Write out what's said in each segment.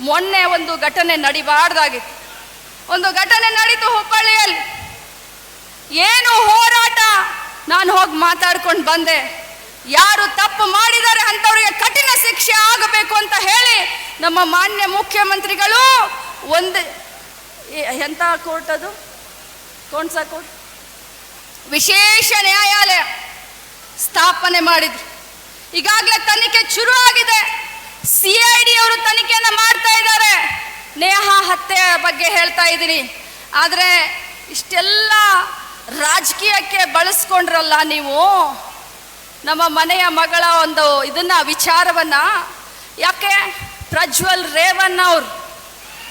ಮೊನ್ನೆ ಒಂದು ಘಟನೆ ನಡಿಬಾರ್ದಾಗಿತ್ತು ಒಂದು ಘಟನೆ ನಡೀತು ಹುಬ್ಬಳ್ಳಿಯಲ್ಲಿ. ಏನು ಹೋರಾಟ? ನಾನು ಹೋಗಿ ಮಾತಾಡ್ಕೊಂಡು ಬಂದೆ. ಯಾರು ತಪ್ಪು ಮಾಡಿದ್ದಾರೆ ಅಂಥವ್ರಿಗೆ ಕಠಿಣ ಶಿಕ್ಷೆ ಆಗಬೇಕು ಅಂತ ಹೇಳಿ ನಮ್ಮ ಮಾನ್ಯ ಮುಖ್ಯಮಂತ್ರಿಗಳು ಒಂದು ಎಂತ ಕೋರ್ಟ್ ಅದು? ಕೋಣಸ ಕೋರ್ಟ್? ವಿಶೇಷ ನ್ಯಾಯಾಲಯ ಸ್ಥಾಪನೆ ಮಾಡಿದ್ರು. ಈಗಾಗಲೇ ತನಿಖೆ ಶುರು ಆಗಿದೆ ಸಿ ಐ ಡಿ ಅವರು ಇದ್ದಾರೆ ನೇಹಾ ಹತ್ಯೆ ಬಗ್ಗೆ ಹೇಳ್ತಾ ಇದ್ದೀನಿ. ಆದರೆ ಇಷ್ಟೆಲ್ಲ ರಾಜಕೀಯಕ್ಕೆ ಬಳಸ್ಕೊಂಡ್ರಲ್ಲ ನೀವು? ನಮ್ಮ ಮನೆಯ ಮಗಳ ಒಂದು ಇದನ್ನ, ವಿಚಾರವನ್ನ. ಯಾಕೆ? ಪ್ರಜ್ವಲ್ ರೇವಣ್ಣ ಅವರು.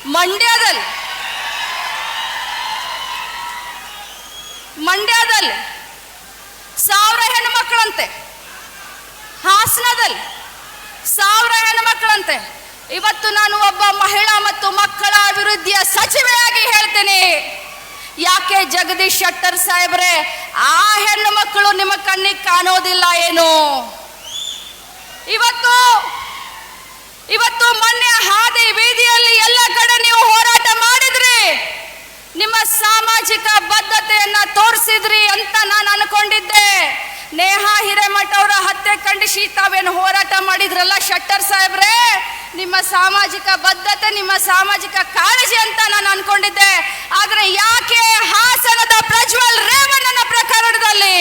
ಮಂಡ್ಯದಲ್ಲಿ. ಮಂಡ್ಯದಲ್ಲಿ. ಸಾವಿರ ಹೆಣ್ಮಕ್ಳಂತೆ. ಹಾಸನದಲ್ಲಿ. ಸಾವಿರ ಹೆಣ್ಮಕ್ಳಂತೆ. ಇವತ್ತು ನಾನು ಒಬ್ಬ ಮಹಿಳಾ ಮತ್ತು ಮಕ್ಕಳ ಅಭಿವೃದ್ಧಿಯ ಸಚಿವೆಯಾಗಿ ಹೇಳ್ತೇನೆ. ಯಾಕೆ ಜಗದೀಶ್ ಶೆಟ್ಟರ್ ಸಾಹೇಬ್ರೆ, ಆ ಹೆಣ್ಣು ಮಕ್ಕಳು ನಿಮ್ಮ ಕಣ್ಣಿಗೆ ಕಾಣೋದಿಲ್ಲ ಏನು? ಇವತ್ತು ಇವತ್ತು ಮೊನ್ನೆ ಹಾದಿ ಬೀದಿಯಲ್ಲಿ ಎಲ್ಲ ಕಡೆ ನೀವು ಹೋರಾಟ ಮಾಡಿದ್ರಿ. ನಿಮ್ಮ ಸಾಮಾಜಿಕ ಬದ್ಧತೆಯನ್ನ ತೋರಿಸಿದ್ರಿ ಅಂತ ನಾನು ಅನ್ಕೊಂಡಿದ್ದೆ. ನೇಹಾ ಹಿರೇಮಠ ಅವರ ಹತ್ಯೆ ಖಂಡಿಸಿ ತಾವೇನು ಹೋರಾಟ ಮಾಡಿದ್ರಲ್ಲ ಶೆಟ್ಟರ್ ಸಾಹೇಬ್ರೆ? ನಿಮ್ಮ ಸಾಮಾಜಿಕ ಬದ್ಧತೆ ನಿಮ್ಮ ಸಾಮಾಜಿಕ ಕಾಳಜಿ ಅಂತ ನಾನು ಅನ್ಕೊಂಡಿದ್ದೆ. ಆದ್ರೆ ಯಾಕೆ ಹಾಸನದ ಪ್ರಜ್ವಲ್ ರೇವಣ್ಣನ ಪ್ರಕರಣದಲ್ಲಿ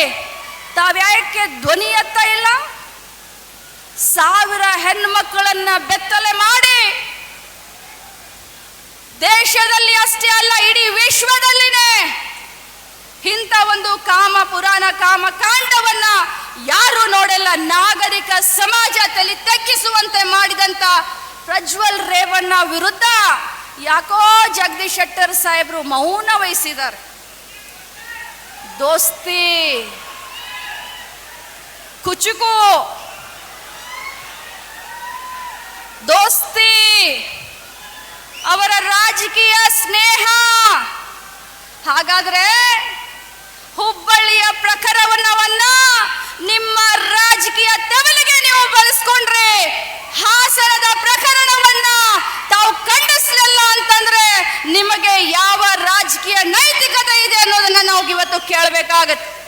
ತಾವ್ಯಾಕೆ ಧ್ವನಿ ಎತ್ತ ಇಲ್ಲ? ಸಾವಿರ ಹೆಣ್ಮಕ್ಕಳನ್ನ ಬೆತ್ತಲೆ ಮಾಡಿ ದೇಶದಲ್ಲಿ ಅಷ್ಟೇ ಅಲ್ಲ, ಇಡೀ ವಿಶ್ವದಲ್ಲಿನೇ ಇಂಥ ಒಂದು ಕಾಮ ಪುರಾಣ, ಕಾಮ ಕಾಂಡವನ್ನ ಯಾರು ನೋಡಲ್ಲ. ನಾಗರಿಕ ಸಮಾಜ ತಲೆ ತಗ್ಗಿಸುವಂತೆ ಮಾಡಿದಂತ ಪ್ರಜ್ವಲ್ ರೇವಣ್ಣ ವಿರುದ್ಧ ಯಾಕೋ ಜಗದೀಶ್ ಶೆಟ್ಟರ್ ಸಾಹೇಬರು ಮೌನ ವಹಿಸಿದ್ದಾರೆ. ದೋಸ್ತಿ, ಕುಚುಕು, ದೋಸ್ತಿ, ಅವರ ರಾಜಕೀಯ ಸ್ನೇಹ. ಹಾಗಾದ್ರೆ ಕೇಳಬೇಕಾಗತ್ತೆ.